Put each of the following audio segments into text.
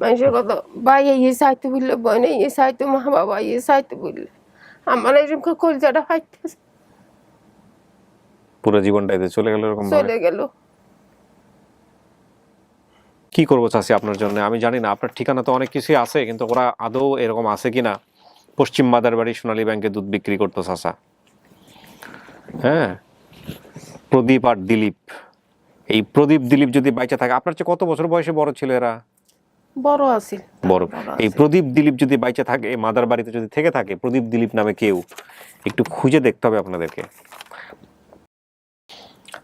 মানুষের কথা ভাই এই চাইতে বললে বোন এই চাইতে মা বাবা এই চাইতে বললে আমার এরকম কলজাটা ফাইতেছে পুরো জীবনটা এতে চলে গেল এরকম চলে গেল। কি করব চাষি আপনার জন্য? আমি জানি না আপনার ঠিকানা তো অনেক কিছুই আছে কিন্তু ওরা আদৌ এরকম আছে কিনা? পশ্চিম মাদারবাড়ি সোনালী ব্যাংকে দুধ বিক্রি করতো চাষা হ্যাঁ? প্রদীপ আর দিলীপ। এই প্রদীপ দিলীপ যদি বাইচা থাকে আপনার চেয়ে কত বছর বয়সে বড় ছিল এরা বড় আছিল বড়। এই প্রদীপ দিলীপ যদি বাইচা থাকে মাদার বাড়িতে যদি থেকে থাকে প্রদীপ দিলীপ নামে কেউ একটু খুঁজে দেখতে হবে আপনাদেরকে।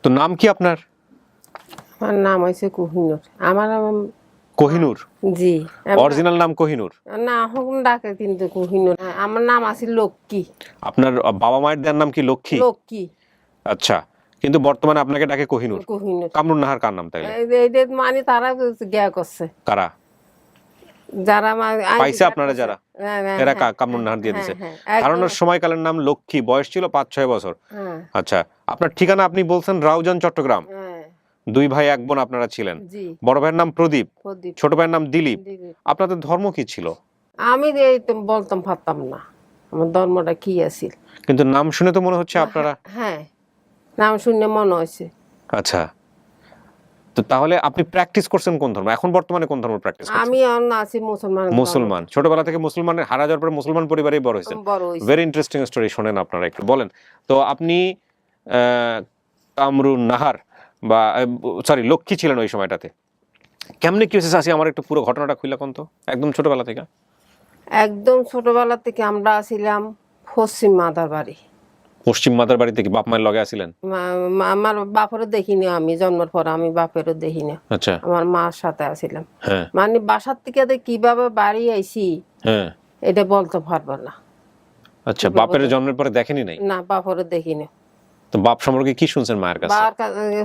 তো নাম কি আপনার? আমার নাম হয়েছে কুহিনুর। আমার আম- কোহিনুর? জি। অরিজিনাল নাম কোহিনুর? না হুকুম ডাকে কিন্তু কুহিনুর। আমার নাম আছে লক্ষ্মী। আপনার বাবা মায়ের দেওয়ার নাম কি লক্ষ্মী? লক্ষ্মী। আচ্ছা কিন্তু বর্তমানে আপনাকে ডাকে কোহিনুর। কুহিনুর। কামরুন নাহার কার নাম তাইলে? এই- এই যে মানে তারা জ্ঞা করছে। কারা? যারা পাইছে আপনারা যারা? হ্যাঁ, হ্যাঁ, এরা হ্যাঁ, নাহার দিয়ে দিছে। সময়কালের নাম লক্ষ্মী বয়স ছিল পাঁচ ছয় বছর। আচ্ছা আপনার ঠিকানা আপনি বলছেন রাউজান চট্টগ্রাম। দুই ভাই এক বোন আপনারা ছিলেন। বড় ভাইয়ের নাম প্রদীপ। ছোট ভাইয়ের নাম দিলীপ। আপনাদের ধর্ম কি ছিল? আমি বলতাম পারতাম না। আমার ধর্মটা কি আছিল? কিন্তু নাম শুনে তো মনে হচ্ছে আপনারা হ্যাঁ। নাম শুনে মনে হয়েছে। আচ্ছা। তো তাহলে আপনি প্র্যাকটিস করছেন কোন ধর্ম? এখন বর্তমানে কোন ধর্ম প্র্যাকটিস আমি আছি মুসলমান মুসলমান। ছোটবেলা থেকে মুসলমানের হারা যাওয়ার পরে মুসলমান পরিবারেই বড় হয়েছেন। ভেরি ইন্টারেস্টিং স্টোরি শোনেন আপনারা একটু। বলেন তো আপনি কামরুন নাহার বা সরি লক্ষ্মী ছিলেন ওই সময়টাতে। কেমনে কি হয়েছে চাষি আমার একটু পুরো ঘটনাটা খুলে কোন তো? একদম ছোটবেলা থেকে? একদম ছোটবেলা থেকে আমরা ছিলাম পশ্চিম মাদার বাড়ি পশ্চিম মাদার বাড়ি থেকে বাপ মায়ের লগে আসিলেন আমার বাপেরও দেখিনি আমি জন্মের পর আমি বাপেরও দেখিনি। আচ্ছা। আমার মার সাথে আছিলাম। হ্যাঁ। মানে বাসার থেকে কীভাবে বাড়ি আইছি হ্যাঁ। এটা বলতে পারব না। আচ্ছা বাপের জন্মের পরে দেখেনি নাই? না বাপেরও দেখিনি। তো বাপ সম্পর্কে কি শুনছেন মায়ের কাছে? বার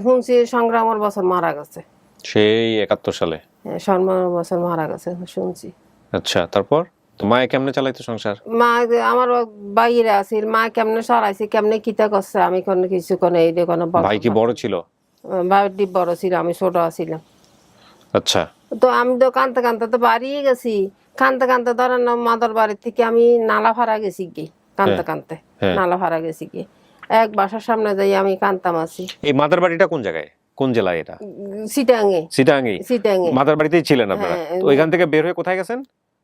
শুনছি সংগ্রামের বছর মারা গেছে। সেই একাত্তর সালে। হ্যাঁ, সংগ্রামের বছর মারা গেছে শুনছি। আচ্ছা তারপর? তো মায়ে কেমনে চালাইতো সংসার? মা আমার বাইরে আছিল মা কেমনে সরাইছে কেমনে কিতা করছে আমি কোনো কিছু কোনো এই যে কোনো ভাই কি বড় ছিল? পারব বড় ছিল আমি ছোট ছিলাম। আচ্ছা। তো আমি তো কানতে কানতে তো বাড়িয়ে গেছি। কানতে কানতে ধরেন মাদার বাড়ির থেকে আমি নালা ফাড়া গেছি কি কানতে কানতে হ্যাঁ। নালা ফাড়া গেছি কি এক বাসার সামনে যাই আমি কানতাম আছি। এই মাদার বাড়িটা কোন জায়গায়? কোন জেলায় এটা? সিটাঙ্গে। সিটাঙ্গি। সিটাঙ্গে। মাদার বাড়িতেই ছিলেন আপনারা। হ্যাঁ, তো ওইখান থেকে বের হয়ে কোথায় গেছেন?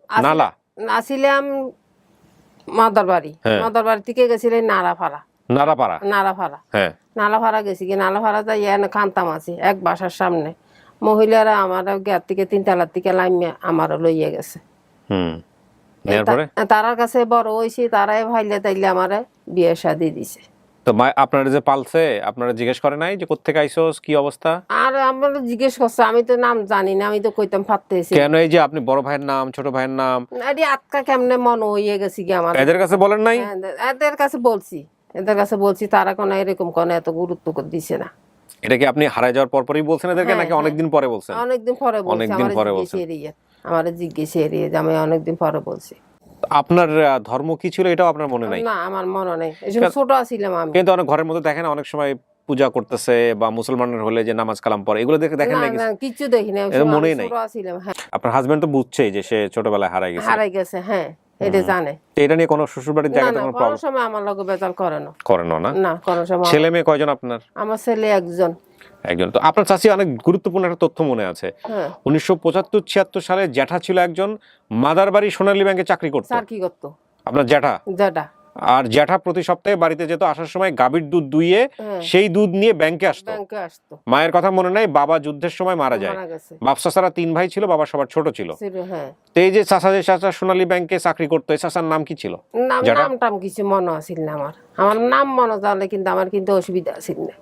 নালা? আসিলাম মাদার বাড়ি হ্যাঁ। মাদার বাড়ি থেকে গেছিলেন নারাপাড়া? হ্যাঁ। গেছি কি? নারাফাড়া যাই এনে খান্তাম আছি এক বাসার সামনে। মহিলারা আমার গেট থেকে তিনতলার থেকে লাইমে আমারও লইয়া গেছে। হুম। তারার কাছে বড় হয়েছি তারাই ভাইলে তাইলে আমারে বিয়ে শাদি দিছে। তো মা আপনারা যে পালছে আপনারা জিজ্ঞেস করে নাই যে কোত্থেকে আইসোস কি অবস্থা? আর আমার জিজ্ঞেস করছে আমি তো নাম জানি না আমি তো কইতাম ফাটতেছি। কেন এই যে আপনি বড় ভাইয়ের নাম ছোট ভাইয়ের নাম? এটি আটকা কেমনে মন হইয়ে গেছি কি আমার। এদের কাছে বলেন নাই? এদের কাছে বলছি এদের কাছে বলছি তারা কোনো এরকম কোনো এত গুরুত্ব দিছে না। এটা কি আপনি হারায় যাওয়ার পর পরই বলছেন এদেরকে হ্যাঁ, নাকি অনেকদিন পরে বলছেন? অনেকদিন পরে বলছি অনেকদিন পরে। এড়িয়ে আমার জিজ্ঞেস এড়িয়ে যে আমি অনেকদিন পরে বলছি। আপনার ধর্ম কি ছিল? এটাও আপনার মনে নাই? না আমার মনে নাই। ছোট ছিলাম আমি। কিন্তু অনেক ঘরের মধ্যে দেখেন অনেক সময় পূজা করতেছে বা মুসলমানের হলে যে নামাজ কালাম পড়ে এগুলো দেখে দেখেন না কিছু? দেখি না মনেই নাই। ছোট ছিলাম হ্যাঁ। আপনার হাজবেন্ড তো বুঝছেই যে সে ছোটবেলায় হারাই গেছে। হারাই গেছে হ্যাঁ। এটা জানে। এটা নিয়ে কোনো জায়গাতে কোনো প্রবলেম সময় আমার লগে বেজাল করে না। করে না না? কোনো সময়। ছেলে মেয়ে কয়জন আপনার? আমার ছেলে একজন। একজন। তো আপনার চাষি অনেক গুরুত্বপূর্ণ একটা তথ্য মনে আছে। হ্যাঁ। উনিশশো পঁচাত্তর ছিয়াত্তর সালে জ্যাঠা ছিল একজন মাদার বাড়ি সোনালী ব্যাংকে চাকরি করতো। কি করতো? আপনার জ্যাঠা? যেটা আর জ্যাঠা প্রতি সপ্তাহে বাড়িতে যেত আসার সময় গাভীর দুধ দুইয়ে হ্যাঁ। সেই দুধ নিয়ে ব্যাংকে আসতো। মায়ের কথা মনে নাই বাবা যুদ্ধের সময় মারা যায়। মারা গেছে। বাপ চাচারা তিন ভাই ছিল বাবা সবার ছোট ছিল। হ্যাঁ। তো এই যে চাচা যে চাচা সোনালী ব্যাংকে চাকরি করতো এই চাচার নাম কি ছিল? নাম টাম কিছু মনে আসিল না আমার। আমার নাম মনে জানলে কিন্তু আমার কিন্তু অসুবিধা আসিল না।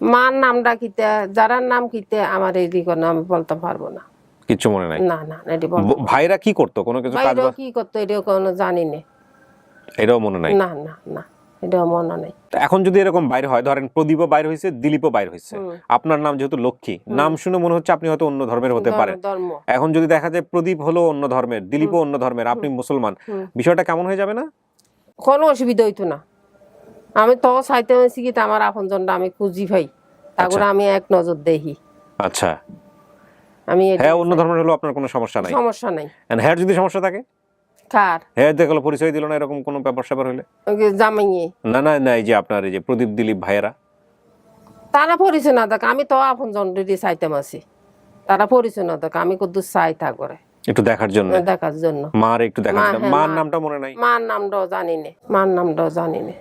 মার নামটা কিতে যারা নাম কিতে আমার এই দিকে আমি বলতে পারব না। কিচ্ছু মনে নাই? না না ভাইরা কি করতো? কোনো কিছু কাজ কি করতো এটাও কোনো জানি না। এটাও মনে নাই? না না না এটাও মনে নেই। এখন যদি এরকম বাইরে হয় ধরেন প্রদীপও বাইরে হয়েছে দিলীপও বাইরে হয়েছে আপনার নাম যেহেতু লক্ষ্মী নাম শুনে মনে হচ্ছে আপনি হয়তো অন্য ধর্মের হতে পারেন। এখন যদি দেখা যায় প্রদীপ হলো অন্য ধর্মের দিলীপও অন্য ধর্মের আপনি মুসলমান বিষয়টা কেমন হয়ে যাবে না? কোনো অসুবিধা হইতো না। আমি তো চাইতে হয়েছি কি আমার আপন জনটা আমি খুঁজি ভাই তারপরে আমি এক নজর দেখি। আচ্ছা। আমি হ্যাঁ অন্য ধর্মের হলেও আপনার কোনো সমস্যা নাই। সমস্যা নাই। হ্যাঁ যদি সমস্যা থাকে? কার? হ্যাঁ দেখল পরিচয় দিল না এরকম কোনো ব্যাপার স্যাপার হলে জামাইয়ে। না না না এই যে আপনার এই যে প্রদীপ দিলীপ ভাইয়েরা। তারা পরিচয় না দেখ আমি তো আপন চাইতাম আছি। তারা পরিচয় না দেখ আমি চাই তা করে। একটু দেখার জন্য? দেখার জন্য। মার একটু দেখার জন্য। হ্যাঁ, মার নামটা মনে নাই? মার নামটাও জানি নে মার নামটাও জানি নে।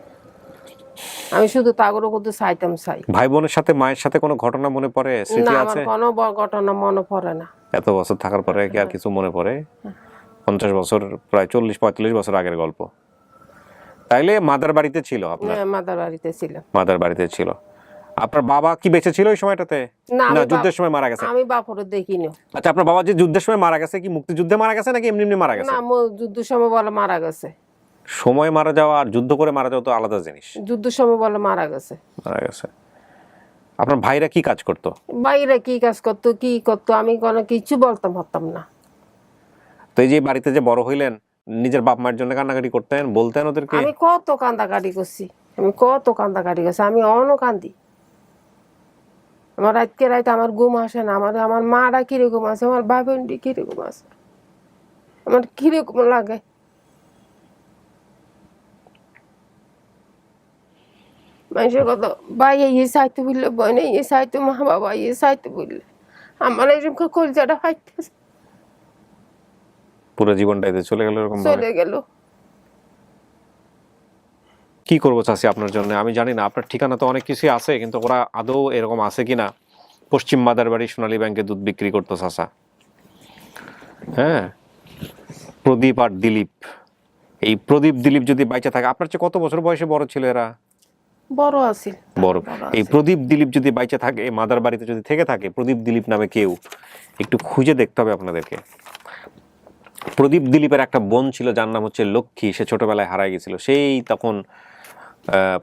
আমি শুধু তাগরও কত চাইতাম চাই। ভাই বোনের সাথে মায়ের সাথে কোনো ঘটনা মনে পড়ে? না স্মৃতি আমার আছে? কোনো ঘটনা মনে পড়ে না। এত বছর থাকার পরে কি আর কিছু মনে পড়ে? পঞ্চাশ বছর প্রায় চল্লিশ পঁয়তাল্লিশ বছর আগের গল্প। তাইলে মাদার বাড়িতে ছিল আপনার? হ্যাঁ, মাদার বাড়িতে ছিলাম মাদার বাড়িতে ছিল। আপনার বাবা কি বেঁচে ছিল ওই সময়টাতে? না আমি না বাপ- যুদ্ধের সময় মারা গেছে। আমি বাপরে দেখিনি। আচ্ছা আপনার বাবা যে যুদ্ধের সময় মারা গেছে কি মুক্তিযুদ্ধে মারা গেছে নাকি এমনি এমনি মারা গেছে? না মো- যুদ্ধ সময় বলে মারা গেছে। সময় মারা যাওয়া আর যুদ্ধ করে মারা যাওয়া তো আলাদা জিনিস। যুদ্ধ সময় বলে মারা গেছে। মারা গেছে। আপনার ভাইরা কি কাজ করতো? বাইরে কি কাজ করতো কি করতো আমি কোনো কিছু বলতাম পারতাম না। এই যে বাড়িতে যে বড় হইলেন, নিজের বাপ মায়ের জন্য কান্নাকাটি করতেন, বলতেন ওদেরকে? আমি কত কান্দাকাটি করছি। আমি কত কান্দাকাটি করছি। আমি অনও কান্দি। আমার রাতকে রাত আমার ঘুম আসে না। আমার আমার মারা কীরকম আছে? আমার ভাই বোনটি কীরকম আছে? আমার কীরকম লাগে? মানুষের কত ভাই, এই সাইতে বললে বোন এই সাইতে মা বাবা এই সাইতে বললে আমার এরকম কলজাটা ফাইতেছে পুরো জীবনটাইতে চলে গেল এরকম চলে গেল। কি করব চাষি আপনার জন্য? আমি জানি না আপনার ঠিকানা তো অনেক কিছুই আছে কিন্তু ওরা আদৌ এরকম আছে কিনা? পশ্চিম মাদার বাড়ি সোনালী ব্যাংকে দুধ বিক্রি করতো চাষা হ্যাঁ? প্রদীপ আর দিলীপ। এই প্রদীপ দিলীপ যদি বাইচে থাকে আপনার চেয়ে কত বছর বয়সে বড় ছিল এরা? বড় আছিল। বড়। এই প্রদীপ দিলীপ যদি বাইচে থাকে এই মাদার বাড়িতে যদি থেকে থাকে প্রদীপ দিলীপ নামে কেউ একটু খুঁজে দেখতে হবে আপনাদেরকে। প্রদীপ দিলীপের একটা বোন ছিল যার নাম হচ্ছে লক্ষ্মী। সে ছোটবেলায় হারায় গেছিল। সেই তখন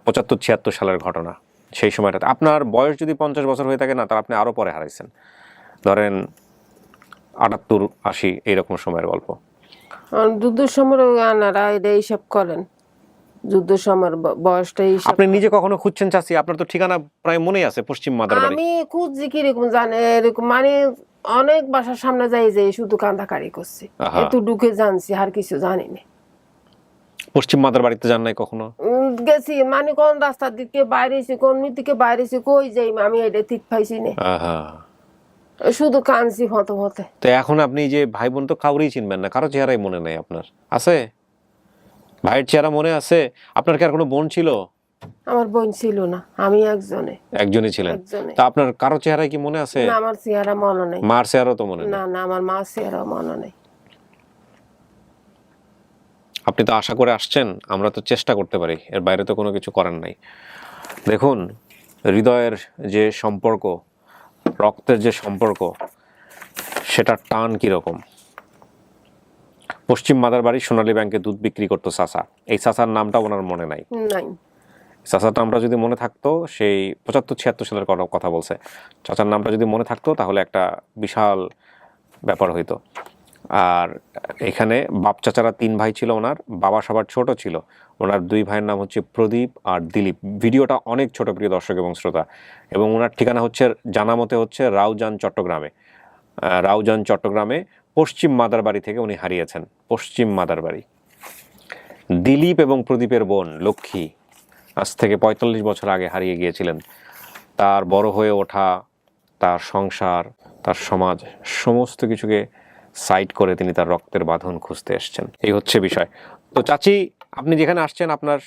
পঁচাত্তর ছিয়াত্তর সালের ঘটনা। সেই সময়টাতে। আপনার বয়স যদি পঞ্চাশ বছর হয়ে থাকে না তাহলে আপনি আরও পরে হারাইছেন। ধরেন আটাত্তর আশি এইরকম সময়ের গল্প। যুদ্ধের সময় আনারা এটা এইসব করেন। যুদ্ধ সময়ের ব- বয়সটা এইসব আপনি নিজে কখনো খুঁজছেন চাষি? আপনার তো ঠিকানা প্রায় মনেই আছে পশ্চিম মাদার আমি খুঁজছি কীরকম জানে এরকম মানে অনেক বাসার সামনে যাই যে শুধু কান্দাকারি করছি। একটু ঢুকে জানছি আর কিছু জানি না। পশ্চিম মাদার বাড়িতে যান নাই কখনো? গেছি মানে কোন রাস্তার দিকে বাইরেছি কোন দিকে বাইরেছি কই যাই আমি এটা ঠিক পাইছি না। আহা। শুধু কানছি হতে হতে তো এখন আপনি যে ভাই বোন তো কাউরেই চিনবেন না কারও চেহারাই মনে নাই আপনার। আছে? ভাইয়ের চেহারা মনে আছে? আপনার কি আর কোনো বোন ছিল? আমার বোন ছিল না আমি একজনে। একজনই ছিলেন। তা আপনার কারও চেহারায় কি মনে আছে? না আমার চেহারা মনে নেই। মার চেহারাও তো মনে নেই। না না আমার মা চেহারা মনে নেই। আপনি তো আশা করে আসছেন আমরা তো চেষ্টা করতে পারি এর বাইরে তো কোনো কিছু করার নাই। দেখুন হৃদয়ের যে সম্পর্ক রক্তের যে সম্পর্ক সেটার টান কীরকম? পশ্চিম মাদার বাড়ি সোনালী ব্যাংকে দুধ বিক্রি করতো চাচা এই চাচার নামটা ওনার মনে নাই। নাই। চাচার নামটা যদি মনে থাকতো, সেই পঁচাত্তর, ছিয়াত্তর সালের কথা- বলছে। চাচার নামটা যদি মনে থাকতো, তাহলে একটা বিশাল ব্যাপার হইতো। আর এখানে বাপ চাচারা তিন ভাই ছিল ওনার, বাবা সবার ছোট ছিল। ওনার দুই ভাইয়ের নাম হচ্ছে প্রদীপ আর দিলীপ। ভিডিওটা অনেক ছোট, প্রিয় দর্শক এবং শ্রোতা। এবং ওনার ঠিকানা হচ্ছে, জানা মতে হচ্ছে রাউজান, চট্টগ্রামে। রাউজান, চট্টগ্রামে পশ্চিম মাদার বাড়ি থেকে উনি হারিয়েছেন। পশ্চিম মাদারবাড়ি। দিলীপ এবং প্রদীপের বোন লক্ষ্মী। আজ থেকে পঁয়তাল্লিশ বছর আগে হারিয়ে গিয়েছিলেন। তার বড় হয়ে ওঠা তার সংসার তার সমাজ সমস্ত কিছুকে সাইড করে তিনি তার রক্তের বাঁধন খুঁজতে এসছেন। এই হচ্ছে বিষয়। তো চাচি আপনি যেখানে আসছেন আপনার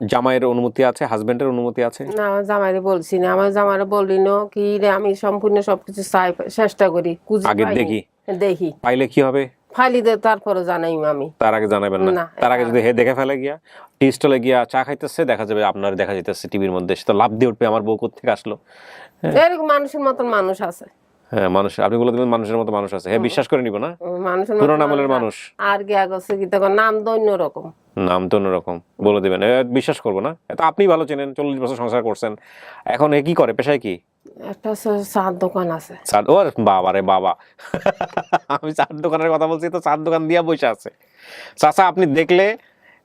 জামাইয়ের অনুমতি আছে? হাজবেন্ডের অনুমতি আছে? না আমার জামাইরে বলছি না। আমার জামাইরে বললি না কি রে আমি সম্পূর্ণ সবকিছু চাই চেষ্টা করি। আগে দেখি। দেখি। পাইলে কি হবে? ফাইলি দে তারপরে জানাই আমি। তার আগে জানাবেন না? তার আগে যদি হে দেখে ফেলে গিয়া টি স্টলে গিয়া চা খাইতেছে দেখা যাবে আপনার দেখা যাইতেছে টিভির মধ্যে সে তো লাভ দিয়ে উঠবে আমার বউ থেকে আসলো? এরকম মানুষের মতন মানুষ আছে। হ্যাঁ মানুষ আপনি বলে দেবেন মানুষের মতো মানুষ আছে। হ্যাঁ বিশ্বাস করে নিব না? মানুষের পুরোনো আমলের মানুষ। আর গিয়া গেছে কি তখন? নাম দৈন্য রকম। নাম তো অন্যরকম বলে দেবেন। বিশ্বাস করব না। আপনি ভালো চেনেন চল্লিশ বছর সংসার করছেন। এখন এ কি করে? পেশায় কি? আমি চার দোকানের কথা বলছি, তো চার দোকান দিয়া বসে আছে। চাচা, আপনি দেখলে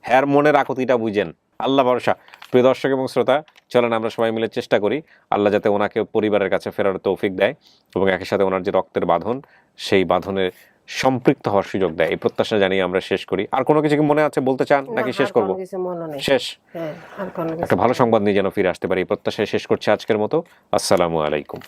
হ্যার মনের আকতিটা বুঝেন। আল্লাহ ভরসা। প্রিয় দর্শক এবং শ্রোতা, চলেন আমরা সবাই মিলে চেষ্টা করি, আল্লাহ যাতে ওনাকে পরিবারের কাছে ফেরার তৌফিক দেয় এবং একই সাথে ওনার যে রক্তের বাঁধন, সেই বাঁধনে সম্পৃক্ত হওয়ার সুযোগ দেয়। এই প্রত্যাশা জানিয়ে আমরা শেষ করি। আর কোনো কিছু কি মনে আছে বলতে চান? নাকি শেষ করব? শেষ? হ্যাঁ একটা ভালো সংবাদ নিয়ে যেন ফিরে আসতে পারি। এই প্রত্যাশায় শেষ করছি আজকের মতো। আসসালামু আলাইকুম।